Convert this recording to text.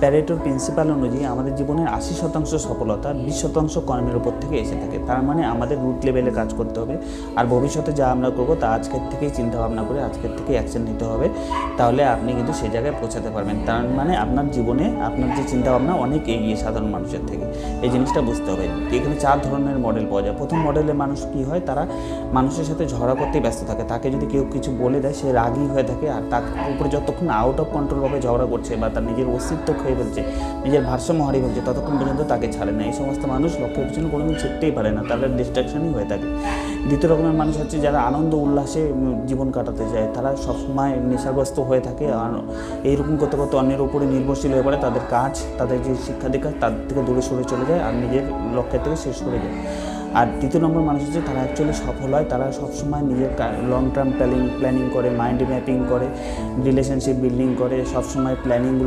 প্যারেটোর principal অনুযায়ী আমাদের জীবনের আশি শতাংশ সফলতা, বিশ শতাংশ কর্মের উপর থেকে এসে থাকে। তার মানে আমাদের রুট লেভেলে কাজ করতে হবে। আর ভবিষ্যতে যা আমরা করব তা আজকের থেকেই চিন্তা ভাবনা করে আজকের থেকে অ্যাকশন নিতে হবে। তাহলে আপনি কিন্তু সেই জায়গায় পৌঁছাতে পারবেন। তার মানে আপনার জীবনে আপনার যে চিন্তা ভাবনা, অনেক এগিয়ে সাধারণ মানুষের থেকে। এই জিনিসটা বুঝতে হবে। এখানে চার ধরনের মডেল পাওয়া যায়। প্রথম মডেলের মানুষ কি হয়? তারা মানুষের সাথে ঝগড়া করতেই ব্যস্ত থাকে। তাকে যদি কেউ কিছু বলে দেয়, সে রাগই হয়ে থাকে। আর তার উপরে যতক্ষণ আউট অফ কন্ট্রোলভাবে ঝগড়া করছে বা তার নিজের অস্তিত্ব খেয়ে ফেলছে। নিজের ভারসাম্য হারিয়ে ফেলছে। ততক্ষণ পর্যন্ত তাকে ছাড়ে না। এই সমস্ত মানুষ লক্ষ্যের পিছনে কোনোদিন ছুটতেই পারে না। তাদের ডিস্ট্রাকশনই হয়ে থাকে। দ্বিতীয় রকমের মানুষ হচ্ছে যারা আনন্দ, উল্লাসে জীবন কাটাতে চায়। তারা সবসময় নেশাগ্রস্ত হয়ে থাকে আর এইরকম করতে করতে অন্যের উপরে নির্ভরশীল হয়ে পড়ে। তাদের কাজ, তাদের যে শিক্ষা দীক্ষা, তার থেকে দূরে সরে চলে যায় আর নিজের লক্ষ্যের থেকে শেষ করে যায়। আর দ্বিতীয় নম্বর মানুষ হচ্ছে তারা অ্যাকচুয়ালি সফল হয়। তারা সবসময় নিজের লং টার্ম প্ল্যানিং প্ল্যানিং করে মাইন্ড ম্যাপিং করে রিলেশনশিপ বিল্ডিং করে, সবসময় প্ল্যানিংগুলো